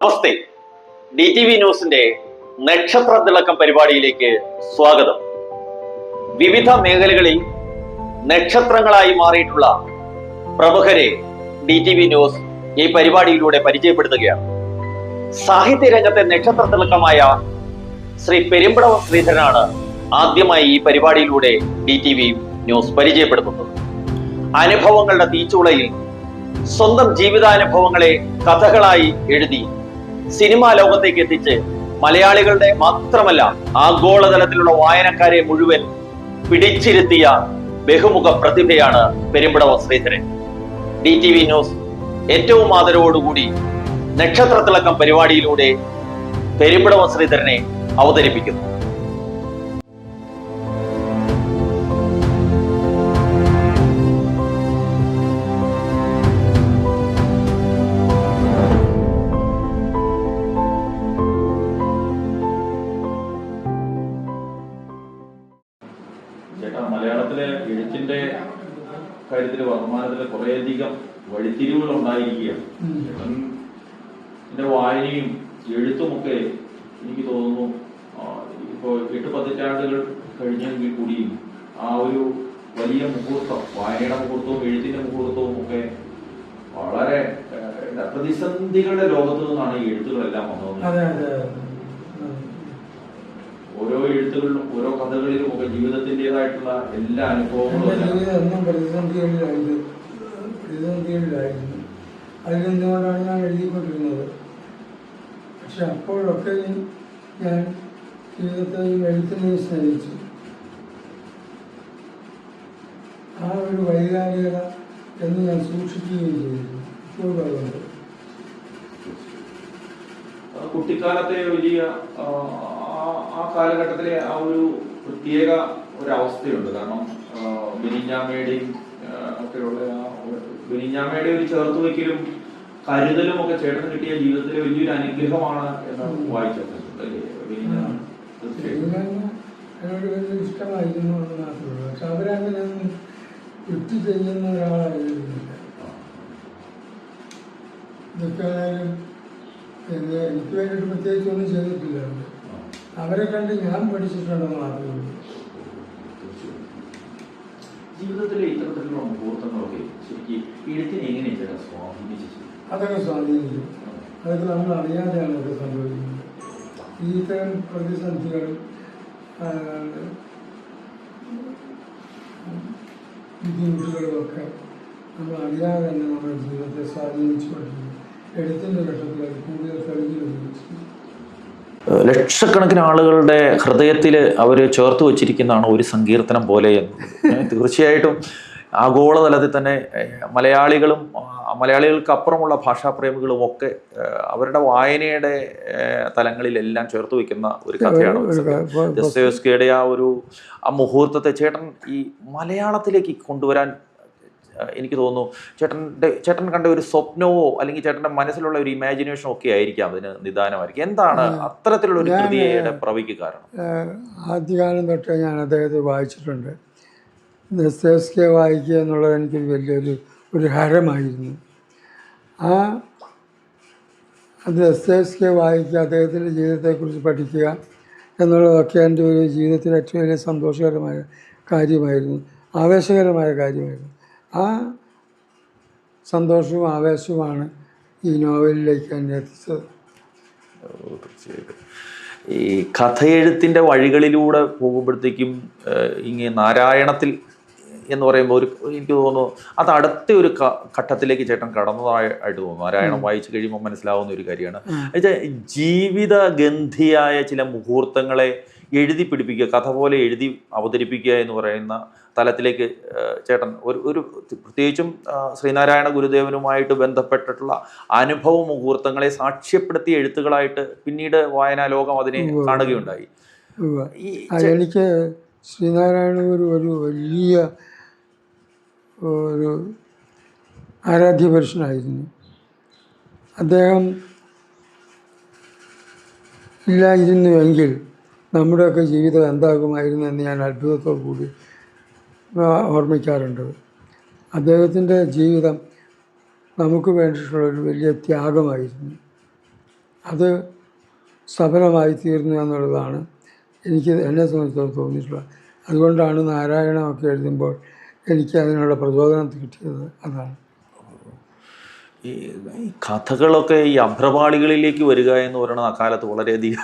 നമസ്തേ D T V ന്യൂസിന്റെ നക്ഷത്ര തിളക്കം പരിപാടിയിലേക്ക് സ്വാഗതം. വിവിധ മേഖലകളിൽ നക്ഷത്രങ്ങളായി മാറിയിട്ടുള്ള പ്രമുഖരെ ഡി ടി വി ന്യൂസ് ഈ പരിപാടിയിലൂടെ പരിചയപ്പെടുത്തുകയാണ്. സാഹിത്യ രംഗത്തെ നക്ഷത്ര തിളക്കമായ ശ്രീ പെരുമ്പടവ ശ്രീധരനാണ് ആദ്യമായി ഈ പരിപാടിയിലൂടെ ഡി ടി വി ന്യൂസ് പരിചയപ്പെടുത്തുന്നത്. അനുഭവങ്ങളുടെ തീച്ചുളയിൽ സ്വന്തം ജീവിതാനുഭവങ്ങളെ കഥകളായി എഴുതി സിനിമാ ലോകത്തേക്ക് എത്തിച്ച് മലയാളികളുടെ മാത്രമല്ല ആഗോളതലത്തിലുള്ള വായനക്കാരെ മുഴുവൻ പിടിച്ചിരുത്തിയ ബഹുമുഖ പ്രതിഭയാണ് Perumbadavam Sreedharan. D T V news ഏറ്റവും ആദരവോടുകൂടി നക്ഷത്ര തിളക്കം പരിപാടിയിലൂടെ പെരുമ്പടവ ശ്രീധരനെ അവതരിപ്പിക്കുന്നു. കുറേയധികം വഴിത്തിരിവുകൾ ഉണ്ടായിരിക്കുകയാണ് എന്റെ വായനയും എഴുത്തുമൊക്കെ എനിക്ക് തോന്നുന്നു ആ, ഇപ്പോ എട്ട് പതിറ്റാണ്ടുകൾ കഴിഞ്ഞെങ്കിൽ കൂടിയും ആ ഒരു വലിയ മുഹൂർത്തം വായനയുടെ മുഹൂർത്തവും എഴുത്തിന്റെ മുഹൂർത്തവും ഒക്കെ വളരെ പ്രതിസന്ധികളുടെ ലോകത്തു നിന്നാണ് ഈ എഴുത്തുകളെല്ലാം വന്നത്. ഓരോ എഴുത്തുകളിലും ഓരോ കഥകളിലും ഒക്കെ ജീവിതത്തിന്റെതായിട്ടുള്ള എല്ലാ അനുഭവങ്ങളും എന്റെ എല്ലാം ജീവിതം എന്നും പ്രതിസന്ധികളിലായിരുന്നു. അതിൽ നിന്നുകൊണ്ടാണ് ഞാൻ എഴുതിക്കൊണ്ടിരുന്നത്? പക്ഷെ അപ്പോഴൊക്കെ ഞാൻ ജീവിതത്തെ എഴുത്തിനെ സ്നേഹിച്ചു. ആ ഒരു വൈകാരികത എന്ന് ഞാൻ സൂക്ഷിക്കുകയും ചെയ്തിരുന്നു. ഇപ്പോഴും കുട്ടിക്കാലത്തെ വലിയ ആ, കാലഘട്ടത്തിലെ ആ ഒരു പ്രത്യേക ഒരു അവസ്ഥയുണ്ട്. കാരണം ആ, ഒക്കെയുള്ള ആ ഒരു- ചേർത്ത് വയ്ക്കലും കരുതലും ഒക്കെ ചേട്ടന് കിട്ടിയ ജീവിതത്തിലെ വലിയൊരു അനുഗ്രഹമാണ് എന്ന് വായിച്ചിട്ടുണ്ട് അല്ലേ ബെനിഞ്ഞാമ്മ തീർച്ചയായിട്ടും ഇതിനൊന്നും എന്നോട് വലിയ ഇഷ്ടമായിരുന്നു എന്ന് മാത്രമേ യുക്തി ചെയ്യുന്ന ഒരാളായിരുന്നില്ല. എനിക്ക് വേണ്ടിയിട്ട് പ്രത്യേകിച്ച് ഒന്നും ചെയ്തിട്ടില്ല. അവരെ കണ്ട് ഞാൻ പഠിച്ചിട്ടുണ്ടെന്ന് മാത്രമേ ജീവിതത്തിലെ ഇത്തരത്തിലുള്ള മുഹൂർത്തങ്ങളൊക്കെ ശരിക്കും എഴുത്തിനെ എങ്ങനെയാണ് ചേട്ടാ സ്വാധീനിച്ചത് അതൊക്കെ സ്വാധീനിച്ചു. അതൊക്കെ നമ്മൾ അറിയാതെയാണ് അതൊക്കെ സംഭവിക്കുന്നത്. ഈ ഇത്തരം പ്രതിസന്ധികൾ ബുദ്ധിമുട്ടുകളുമൊക്കെ നമ്മൾ അറിയാതെ തന്നെ നമ്മുടെ ജീവിതത്തെ സ്വാധീനിച്ചുകൊണ്ടിരിക്കും എഴുത്തിന്റെ ഘട്ടത്തിൽ അത് കൂടുതൽ തെളിഞ്ഞു വരികയും ലക്ഷക്കണക്കിന് ആളുകളുടെ ഹൃദയത്തിൽ അവർ ചേർത്ത് വച്ചിരിക്കുന്നതാണ് ഒരു സങ്കീർത്തനം പോലെ എന്ന്. തീർച്ചയായിട്ടും ആഗോളതലത്തിൽ തന്നെ മലയാളികളും മലയാളികൾക്ക് അപ്പുറമുള്ള ഭാഷാപ്രേമികളും ഒക്കെ അവരുടെ വായനയുടെ തലങ്ങളിലെല്ലാം ചേർത്ത് വയ്ക്കുന്ന ഒരു കഥയാണ് ദസ്തേവ്സ്കിയുടെ ആ ഒരു ആ മുഹൂർത്തത്തെ ചേട്ടൻ ഈ മലയാളത്തിലേക്ക് കൊണ്ടുവരാൻ എനിക്ക് തോന്നുന്നു ചേട്ടന്റെ ചേട്ടൻ കണ്ട ഒരു സ്വപ്നവോ അല്ലെങ്കിൽ ചേട്ടന്റെ മനസ്സിലുള്ള ഒരു ഇമാജിനേഷനോ ഒക്കെ ആയിരിക്കാം അതിന് നിദാനമായിരിക്കും. എന്താണ് അത്തരത്തിലുള്ള ഒരു കൃതിയുടെ പ്രവിക്ക് കാരണം? ആദ്യകാലം തൊട്ടേ ഞാൻ അദ്ദേഹത്തെ വായിച്ചിട്ടുണ്ട്. ദസ്തേവ്സ്കിയെ വായിക്കുക എന്നുള്ളത് എനിക്ക് വലിയൊരു ഒരു ഹരമായിരുന്നു. ആ ദസ്തേസ്കെ വായിക്കുക അദ്ദേഹത്തിന്റെ ജീവിതത്തെക്കുറിച്ച് പഠിക്കുക എന്നുള്ളതൊക്കെ എന്റെ ഒരു ജീവിതത്തിൽ ഏറ്റവും വലിയ സന്തോഷകരമായ കാര്യമായിരുന്നു ആവേശകരമായ കാര്യമായിരുന്നു. ആ സന്തോഷവും ആവേശവുമാണ് ഈ നോവലിലേക്ക് എന്നെ എത്തിച്ചത്. തീർച്ചയായിട്ടും. ഈ കഥയെഴുത്തിന്റെ വഴികളിലൂടെ പോകുമ്പോഴത്തേക്കും ഇങ്ങനെ നാരായണത്തിൽ എന്ന് പറയുമ്പോൾ ഒരു എനിക്ക് തോന്നുന്നു അത് അടുത്ത ഒരു ഘട്ടത്തിലേക്ക് ചേട്ടൻ കടന്നതായിട്ട് തോന്നുന്നു. നാരായണം വായിച്ചു കഴിയുമ്പോൾ മനസ്സിലാവുന്ന ഒരു കാര്യമാണ്. എന്നുവെച്ചാൽ ജീവിത ഗന്ധിയായ ചില മുഹൂർത്തങ്ങളെ എഴുതി പിടിപ്പിക്കുക കഥ പോലെ എഴുതി അവതരിപ്പിക്കുക എന്ന് പറയുന്ന തലത്തിലേക്ക് ചേട്ടൻ ഒരു ഒരു പ്രത്യേകിച്ചും ശ്രീനാരായണ ഗുരുദേവനുമായിട്ട് ബന്ധപ്പെട്ടിട്ടുള്ള അനുഭവ മുഹൂർത്തങ്ങളെ സാക്ഷ്യപ്പെടുത്തിയ എഴുത്തുകളായിട്ട് പിന്നീട് വായനാ ലോകം അതിനെ കാണുകയുണ്ടായി. എനിക്ക് ശ്രീനാരായണ ഗുരു ഒരു വലിയ ഒരു ആരാധ്യ പുരുഷനായിരുന്നു. അദ്ദേഹം ഇല്ലായിരുന്നുവെങ്കിൽ നമ്മുടെയൊക്കെ ജീവിതം എന്താകുമായിരുന്നു എന്ന് ഞാൻ അത്ഭുതത്തോടു കൂടി ഓർമ്മിക്കാറുണ്ട്. അദ്ദേഹത്തിന്റെ ജീവിതം നമുക്ക് വേണ്ടിയിട്ടുള്ളൊരു വലിയ ത്യാഗമായിരുന്നു. അത് സഫലമായി തീർന്നു എന്നുള്ളതാണ് എനിക്ക് എന്നെ സംബന്ധിച്ചിടത്തോളം തോന്നിയിട്ടുള്ളത്. അതുകൊണ്ടാണ് നാരായണമൊക്കെ എഴുതുമ്പോൾ എനിക്ക് അതിനുള്ള പ്രചോദനം കിട്ടിയത് അതാണ്. ഈ ഈ കഥകളൊക്കെ ഈ അഭ്രപാളികളിലേക്ക് വരിക എന്ന് പറയുന്നത് അക്കാലത്ത് വളരെയധികം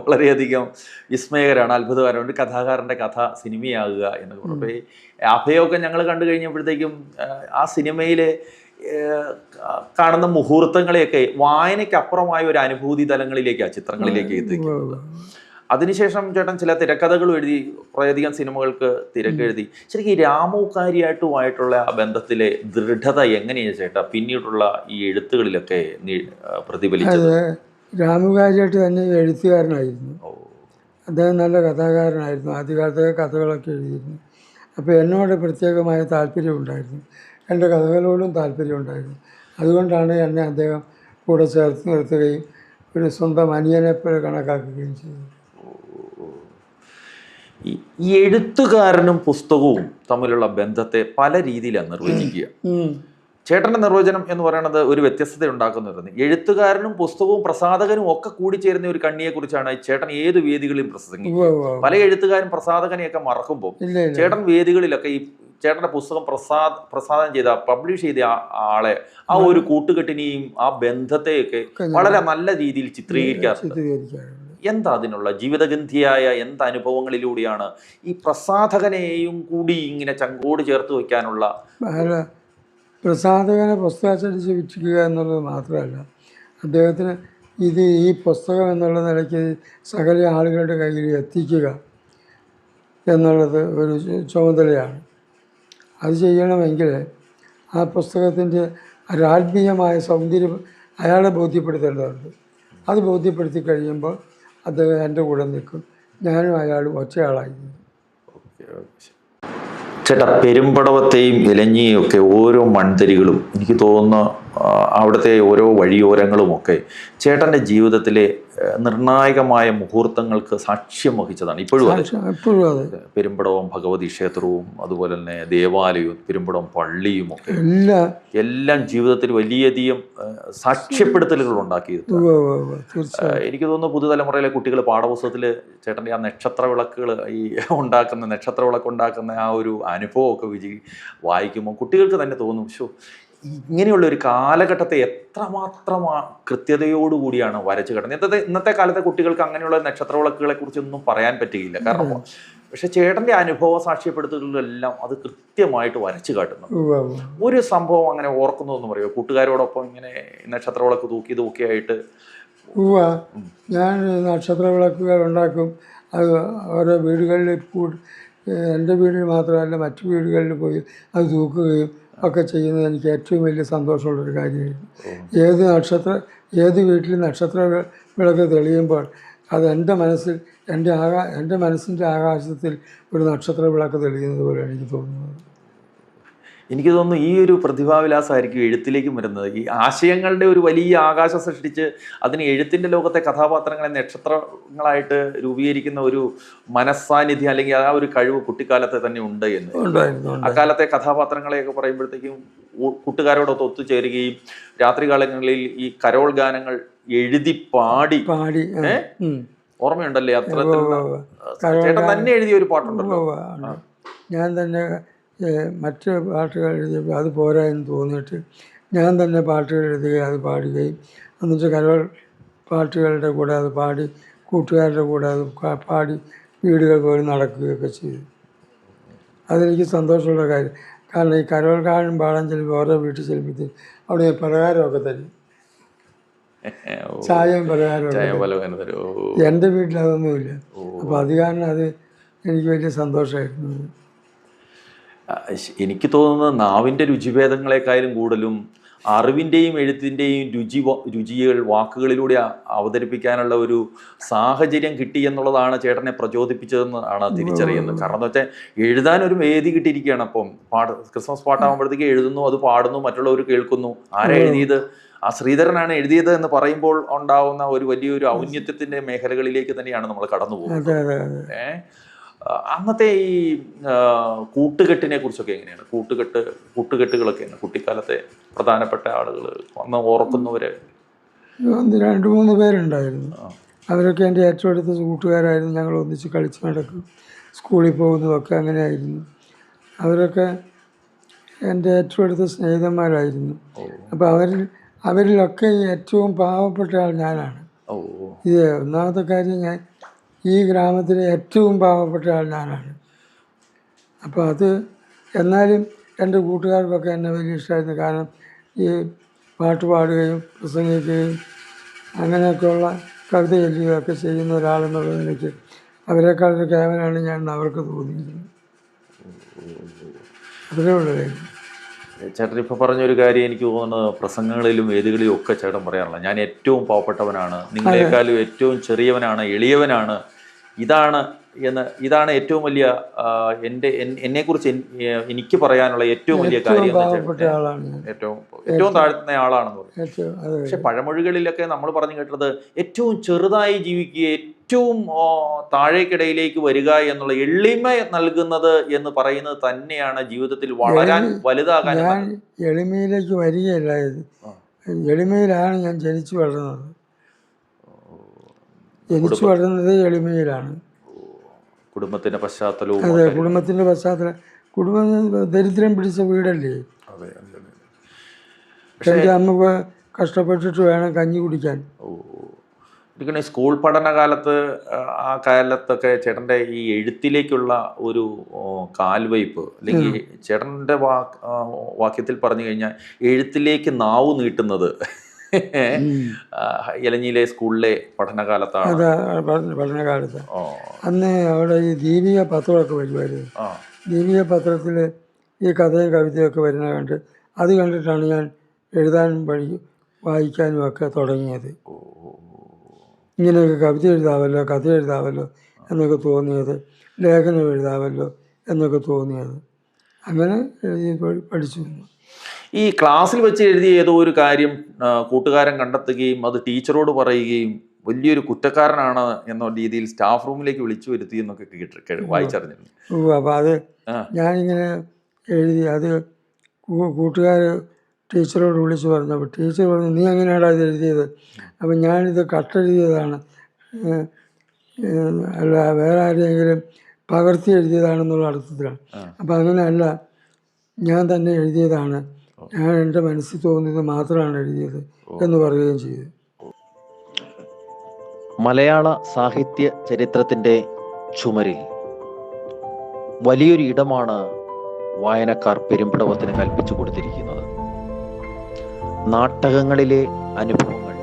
വളരെയധികം വിസ്മയകരമാണ്. അത്ഭുതകരമാണ്. ഒരു കഥാകാരന്റെ കഥ സിനിമയാകുക എന്നൊക്കെ പറയുമ്പോൾ ഈ അഭയമൊക്കെ ഞങ്ങൾ കണ്ടു കഴിഞ്ഞപ്പോഴത്തേക്കും ആ, ആ സിനിമയിലെ കാണുന്ന മുഹൂർത്തങ്ങളെയൊക്കെ വായനയ്ക്കപ്പുറമായ ഒരു അനുഭൂതി തലങ്ങളിലേക്കാണ് ചിത്രങ്ങളിലേക്ക് എത്തിക്കുന്നത്. അതിനുശേഷം ചേട്ടൻ ചില തിരക്കഥകളും എഴുതി കുറേയധികം സിനിമകൾക്ക് തിരക്കെഴുതി ശരിക്കും ഈ രാമൂക്കാരിയായിട്ടുമായിട്ടുള്ള ആ ബന്ധത്തിലെ ദൃഢത എങ്ങനെയാണ് ചേട്ടാ? പിന്നീടുള്ള ഈ എഴുത്തുകളിലൊക്കെ പ്രതിഫലിച്ചത്? രാമുകാരിയായിട്ട് തന്നെ എഴുത്തുകാരനായിരുന്നു. അദ്ദേഹം നല്ല കഥാകാരനായിരുന്നു. ആദ്യകാലത്തെ കഥകളൊക്കെ എഴുതിയിരുന്നു. അപ്പോൾ എന്നോട് പ്രത്യേകമായ താല്പര്യമുണ്ടായിരുന്നു എന്റെ കഥകളോടും താല്പര്യമുണ്ടായിരുന്നു അതുകൊണ്ടാണ് എന്നെ അദ്ദേഹം കൂടെ ചേർത്ത് നിർത്തുകയും ഒരു സ്വന്തം അനിയനെപ്പോലെ കണക്കാക്കുകയും ചെയ്തത്. ഈ എഴുത്തുകാരനും പുസ്തകവും തമ്മിലുള്ള ബന്ധത്തെ പല രീതിയിലാണ് നിർവചിക്കുക. ചേട്ടന്റെ നിർവചനം എന്ന് പറയുന്നത് ഒരു വ്യത്യസ്തത ഉണ്ടാക്കുന്നതാണ് എഴുത്തുകാരനും പുസ്തകവും പ്രസാധകനും ഒക്കെ കൂടിച്ചേരുന്ന ഒരു കണ്ണിയെ കുറിച്ചാണ് ചേട്ടൻ ഏത് വേദികളിലും പ്രസംഗിക്കുന്നത്. ഉവ്വ്. പല എഴുത്തുകാരും പ്രസാധകനെയൊക്കെ മറക്കുമ്പോൾ ചേട്ടൻ വേദികളിലൊക്കെ ഈ ചേട്ടന്റെ പുസ്തകം പ്രസാദ് പ്രസാദം ചെയ്ത പബ്ലിഷ് ചെയ്ത ആളെ ആ ഒരു കൂട്ടുകെട്ടിനെയും ആ ബന്ധത്തെയൊക്കെ വളരെ നല്ല രീതിയിൽ ചിത്രീകരിക്കാറുണ്ട്. എന്താ അതിനുള്ള ജീവിതഗന്ധിയായ എന്ത് അനുഭവങ്ങളിലൂടെയാണ് ഈ പ്രസാധകനെയും കൂടി ഇങ്ങനെ ചങ്കോട് ചേർത്ത് വയ്ക്കാനുള്ള പ്രസാധകനെ പുസ്തകച്ചടിച്ച് വിറ്റിക്കുക എന്നുള്ളത് മാത്രമല്ല അദ്ദേഹത്തിന് ഇത് ഈ പുസ്തകം എന്നുള്ള നിലയ്ക്ക് സകല ആളുകളുടെ കയ്യിൽ എത്തിക്കുക എന്നുള്ളത് ഒരു ചുമതലയാണ്. അത് ചെയ്യണമെങ്കിൽ ആ പുസ്തകത്തിന്റെ ഒരാത്മീയമായ സൗന്ദര്യം അയാളെ ബോധ്യപ്പെടുത്തേണ്ടതുണ്ട്. അത് ബോധ്യപ്പെടുത്തി കഴിയുമ്പോൾ അദ്ദേഹം എന്റെ കൂടെ നിൽക്കും. ഞാനും അയാളും ഒറ്റയാളായി ചേട്ടാ പെരുമ്പടവത്തെയും ഇലഞ്ഞിയും ഒക്കെ ഓരോ മൺതരികളും എനിക്ക് തോന്നുന്ന അവിടുത്തെ ഓരോ വഴിയോരങ്ങളുമൊക്കെ ചേട്ടന്റെ ജീവിതത്തിലെ നിർണായകമായ മുഹൂർത്തങ്ങൾക്ക് സാക്ഷ്യം വഹിച്ചതാണ്. ഇപ്പോഴും അതെ. പെരുമ്പടവും ഭഗവതി ക്ഷേത്രവും അതുപോലെ തന്നെ ദേവാലയവും പെരുമ്പടവും പള്ളിയും ഒക്കെ എല്ലാ എല്ലാം ജീവിതത്തിൽ വലിയധികം സാക്ഷ്യപ്പെടുത്തലുകൾ ആ, എനിക്ക് തോന്നുന്നു പുതുതലമുറയിലെ കുട്ടികൾ പാഠപുസ്തകത്തിൽ ചേട്ടന്റെ ആ നക്ഷത്ര വിളക്കുകൾ ഈ ഉണ്ടാക്കുന്ന നക്ഷത്ര വിളക്ക് ഉണ്ടാക്കുന്ന ആ ഒരു അനുഭവമൊക്കെ വിജയി വായിക്കുമ്പോൾ കുട്ടികൾക്ക് തന്നെ തോന്നും ഷോ ഇങ്ങനെയുള്ള ഒരു കാലഘട്ടത്തെ എത്രമാത്രം കൃത്യതയോടുകൂടിയാണ് വരച്ചു കിടന്നത്? ഇന്നത്തെ ഇന്നത്തെ കാലത്തെ കുട്ടികൾക്ക് അങ്ങനെയുള്ള നക്ഷത്ര വിളക്കുകളെ കുറിച്ചൊന്നും പറയാൻ പറ്റുകയില്ല കാരണം പക്ഷെ ചേട്ടന്റെ അനുഭവ സാക്ഷ്യപ്പെടുത്തലുകളെല്ലാം അത് കൃത്യമായിട്ട് വരച്ചു കാട്ടുന്നു. ഒരു സംഭവം അങ്ങനെ ഓർക്കുന്നതെന്ന് പറയുമോ കൂട്ടുകാരോടൊപ്പം ഇങ്ങനെ നക്ഷത്ര വിളക്ക് തൂക്കി തൂക്കിയായിട്ട് ഞാൻ നക്ഷത്ര വിളക്കുകൾ ഉണ്ടാക്കും. അത് ഓരോ വീടുകളിൽ എന്റെ വീട്ടിൽ മാത്രമല്ല മറ്റു വീടുകളിൽ പോയി അത് തൂക്കുകയും ഒക്കെ ചെയ്യുന്നത് എനിക്ക് ഏറ്റവും വലിയ സന്തോഷമുള്ളൊരു കാര്യമായിരുന്നു. ഏത് നക്ഷത്ര ഏത് വീട്ടിൽ നക്ഷത്ര വിളക്ക് തെളിയുമ്പോൾ അത് എന്റെ മനസ്സിൽ എന്റെ ആകാ എന്റെ മനസ്സിന്റെ ആകാശത്തിൽ ഒരു നക്ഷത്ര വിളക്ക് തെളിയുന്നത് പോലെ എനിക്ക് തോന്നുന്നത്. എനിക്ക് തോന്നുന്നു ഈ ഒരു പ്രതിഭാവിലാസമായിരിക്കും എഴുത്തിലേക്കും വരുന്നത് ഈ ആശയങ്ങളുടെ ഒരു വലിയ ആകാശം സൃഷ്ടിച്ച് അതിന് എഴുത്തിന്റെ ലോകത്തെ കഥാപാത്രങ്ങളെ നക്ഷത്രങ്ങളായിട്ട് രൂപീകരിക്കുന്ന ഒരു മനസ്സാന്നിധ്യം അല്ലെങ്കിൽ ആ ഒരു കഴിവ് കുട്ടിക്കാലത്തെ തന്നെ ഉണ്ട് എന്ന്. അക്കാലത്തെ കഥാപാത്രങ്ങളെയൊക്കെ പറയുമ്പോഴത്തേക്കും കൂട്ടുകാരോടൊത്ത് ഒത്തുചേരുകയും രാത്രികാലങ്ങളിൽ ഈ കരോൾ ഗാനങ്ങൾ എഴുതി പാടി പാടി. ഓർമ്മയുണ്ടല്ലേ. ചേട്ടൻ തന്നെ എഴുതിയ ഒരു പാട്ടുണ്ടല്ലോ. ഞാൻ തന്നെ മറ്റ് പാട്ടുകൾ എഴുതിയപ്പോൾ അത് പോരാ എന്ന് തോന്നിയിട്ട് ഞാൻ തന്നെ പാട്ടുകൾ എഴുതുകയും അത് പാടുകയും എന്നിട്ട് കരോൾ പാട്ടുകളുടെ കൂടെ അത് പാടി കൂട്ടുകാരുടെ കൂടെ അത് പാടി വീടുകൾ പോയി നടക്കുകയൊക്കെ ചെയ്തു അതെനിക്ക് സന്തോഷമുള്ള കാര്യം കാരണം ഈ കരോൾ ഗാനം പാടാൻ ചെല്ലുമ്പോൾ ഓരോ വീട്ടിൽ ചെല്ലുമ്പോഴത്തേക്കും അവിടെ പലഹാരമൊക്കെ തരും ചായയും. പല. ഓ. എന്റെ വീട്ടിൽ അതൊന്നുമില്ല അപ്പോൾ അത് കാരണം അത് എനിക്ക് വലിയ സന്തോഷമായിരുന്നു എനിക്ക് തോന്നുന്നത് നാവിന്റെ രുചിഭേദങ്ങളെക്കാളും കൂടുതലും അറിവിന്റെയും എഴുത്തിന്റെയും രുചി രുചികൾ വാക്കുകളിലൂടെ അവതരിപ്പിക്കാനുള്ള ഒരു സാഹചര്യം കിട്ടി എന്നുള്ളതാണ് ചേട്ടനെ പ്രചോദിപ്പിച്ചതെന്ന് ആണ് തിരിച്ചറിയുന്നത്. കാരണം എന്ന് വെച്ചാൽ എഴുതാൻ ഒരു വേദി കിട്ടിയിരിക്കുകയാണ് അപ്പം. പാട്ട് ക്രിസ്മസ് പാട്ടാകുമ്പോഴത്തേക്ക് എഴുതുന്നു അത് പാടുന്നു മറ്റുള്ളവർ കേൾക്കുന്നു. ആരാ എഴുതിയത്? ആ ശ്രീധരനാണ് എഴുതിയത് എന്ന് പറയുമ്പോൾ ഉണ്ടാവുന്ന ഒരു വലിയൊരു ഔന്നത്യത്തിന്റെ മേഖലകളിലേക്ക് തന്നെയാണ് നമ്മൾ കടന്നു പോകുന്നത് ഏഹ് അന്നത്തെ ഈ കൂട്ടുകെട്ടിനെ കുറിച്ചൊക്കെ എങ്ങനെയാണ്? കൂട്ടുകെട്ട് കൂട്ടുകെട്ടുകളൊക്കെ കുട്ടിക്കാലത്തെ പ്രധാനപ്പെട്ട ആളുകൾ അന്ന് ഓർക്കുന്നവര് രണ്ട് മൂന്ന് പേരുണ്ടായിരുന്നു. അവരൊക്കെ എന്റെ ഏറ്റവും അടുത്ത കൂട്ടുകാരായിരുന്നു. ഞങ്ങൾ ഒന്നിച്ച് കളിച്ച് നടക്കും. സ്കൂളിൽ പോകുന്നതൊക്കെ അങ്ങനെയായിരുന്നു. അവരൊക്കെ എന്റെ ഏറ്റവും അടുത്ത സ്നേഹിതന്മാരായിരുന്നു. അപ്പോൾ അവരിൽ അവരിലൊക്കെ ഏറ്റവും പാവപ്പെട്ട ആൾ ഞാനാണ്. ഇത് ഒന്നാമത്തെ കാര്യം ഞാൻ ഈ ഗ്രാമത്തിലെ ഏറ്റവും പാവപ്പെട്ട ആൾ ഞാനാണ്. അപ്പോൾ അത് എന്നാലും എന്റെ കൂട്ടുകാർക്കൊക്കെ എന്നെ വലിയ ഇഷ്ടമായിരുന്നു കാരണം ഈ പാട്ട് പാടുകയും പ്രസംഗിക്കുകയും അങ്ങനെയൊക്കെയുള്ള കവിത ചൊല്ലുകയൊക്കെ ചെയ്യുന്ന ഒരാളെന്നുള്ളത് എനിക്ക് അവരെക്കാൾ അവരെക്കാളൊരു കേവനാണ് ഞാൻ അവർക്ക് തോന്നിയിരുന്നത് അത്രേ ഉള്ളൂ ചേട്ടൻ ഇപ്പോൾ പറഞ്ഞൊരു കാര്യം എനിക്ക് തോന്നുന്നത് പ്രസംഗങ്ങളിലും വേദികളിലും ഒക്കെ ചേട്ടൻ പറയാറുള്ള ഞാൻ ഏറ്റവും പാവപ്പെട്ടവനാണ്. നിങ്ങളെക്കാളും ഏറ്റവും ചെറിയവനാണ് എളിയവനാണ്. ഇതാണ് എന്ന് ഇതാണ് ഏറ്റവും വലിയ എന്റെ എന്റെ കുറിച്ച് എന്നെക്കുറിച്ച് എനിക്ക് പറയാനുള്ള ഏറ്റവും വലിയ കാര്യം എന്ന് ഏറ്റവും ഏറ്റവും താഴ്ത്തുന്ന ആളാണെന്ന് പറയും. പക്ഷെ പഴമൊഴികളിലൊക്കെ നമ്മൾ പറഞ്ഞു കേട്ടത് ഏറ്റവും ചെറുതായി ജീവിക്കുക ഏറ്റവും താഴേക്കിടയിലേക്ക് വരിക എന്നുള്ള എളിമ നൽകുന്നത് എന്ന് പറയുന്നത് തന്നെയാണ് ജീവിതത്തിൽ വളരാൻ വലുതാകാൻ എളിമയിലേക്ക് വരികയല്ല. എളിമയിലാണ് ഞാൻ ജനിച്ചു വളർന്നത്. ജനിച്ചു വളർന്നത് എളിമയിലാണ്. കുടുംബത്തിന്റെ പശ്ചാത്തലവും അതെ കുടുംബത്തിന്റെ പശ്ചാത്തലം കുടുംബം ദരിദ്രം പിടിച്ച വീടല്ലേ? അതെ. എന്റെ അമ്മ കഷ്ടപ്പെട്ടിട്ട് വേണം കഞ്ഞി കുടിക്കാൻ. സ്കൂൾ പഠനകാലത്ത് ആ, ആ കാലത്തൊക്കെ ചേട്ടന്റെ ഈ എഴുത്തിലേക്കുള്ള ഒരു കാൽവയ്പ് അല്ലെങ്കിൽ ചേട്ടന്റെ വാക്യത്തിൽ പറഞ്ഞു കഴിഞ്ഞാൽ എഴുത്തിലേക്ക് നാവ് നീട്ടുന്നത്. ഇലഞ്ഞിയിലെ സ്കൂളിലെ പഠനകാലത്താണ്. പഠനകാലത്ത്. അന്ന് അവിടെ ഈ ദീപിക പത്രമൊക്കെ വരുമായിരുന്നു. ദീപിക പത്രത്തിൽ ഈ കഥയും കവിതയൊക്കെ വരുന്ന കണ്ട് അത് കണ്ടിട്ടാണ് ഞാൻ എഴുതാനും പഠി വായിക്കാനും ഒക്കെ തുടങ്ങിയത്. ഇങ്ങനെയൊക്കെ കവിത എഴുതാമല്ലോ കഥ എഴുതാമല്ലോ എന്നൊക്കെ തോന്നിയത് ലേഖനം എഴുതാമല്ലോ എന്നൊക്കെ തോന്നിയത്. അങ്ങനെ എഴുതി പഠി- പഠിച്ചു. ഈ ക്ലാസ്സിൽ വെച്ച് എഴുതിയ ഏതോ ഒരു കാര്യം കൂട്ടുകാരൻ കണ്ടെത്തുകയും അത് ടീച്ചറോട് പറയുകയും വലിയൊരു കുറ്റക്കാരനാണ് എന്ന രീതിയിൽ സ്റ്റാഫ് റൂമിലേക്ക് വിളിച്ചു വരുത്തി എന്നൊക്കെ കേട്ടിട്ട് കേട്ട് വായിച്ചറിഞ്ഞിരുന്നു ഓ അപ്പോൾ അത്. ഞാനിങ്ങനെ എഴുതി അത് കൂട്ടുകാർ ടീച്ചറോട് വിളിച്ച് പറഞ്ഞപ്പോൾ ടീച്ചർ പറഞ്ഞു നീ എങ്ങനെയാടാ ഇത് എഴുതിയത്? അപ്പം ഞാനിത് കട്ടെഴുതിയതാണ്. അല്ല വേറെ ആരെങ്കിലും പകർത്തി എഴുതിയതാണെന്നുള്ള അർത്ഥത്തിലാണ്. അപ്പം അങ്ങനെയല്ല ഞാൻ തന്നെ എഴുതിയതാണ്. ഞാൻ എന്റെ മനസ്സിൽ തോന്നിയത് മാത്രമാണ് എഴുതിയത് എന്ന് പറയുകയും ചെയ്തു. മലയാള സാഹിത്യ ചരിത്രത്തിന്റെ ചുമരിൽ വലിയൊരു ഇടമാണ് വായനക്കാർ പെരുമ്പടവത്തിന് കൽപ്പിച്ചു കൊടുത്തിരിക്കുന്നത്. നാട്ടകങ്ങളിലെ അനുഭവങ്ങൾ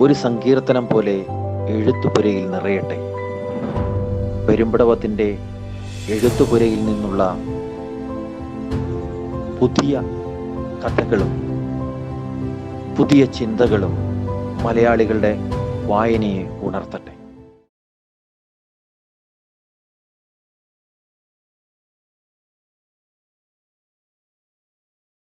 ഒരു സങ്കീർത്തനം പോലെ എഴുത്തുപുരയിൽ നിറയട്ടെ. പെരുമ്പടവത്തിന്റെ എഴുത്തുപുരയിൽ നിന്നുള്ള പുതിയ കഥകളും പുതിയ ചിന്തകളും മലയാളികളുടെ വായനയെ ഉണർത്തട്ടെ.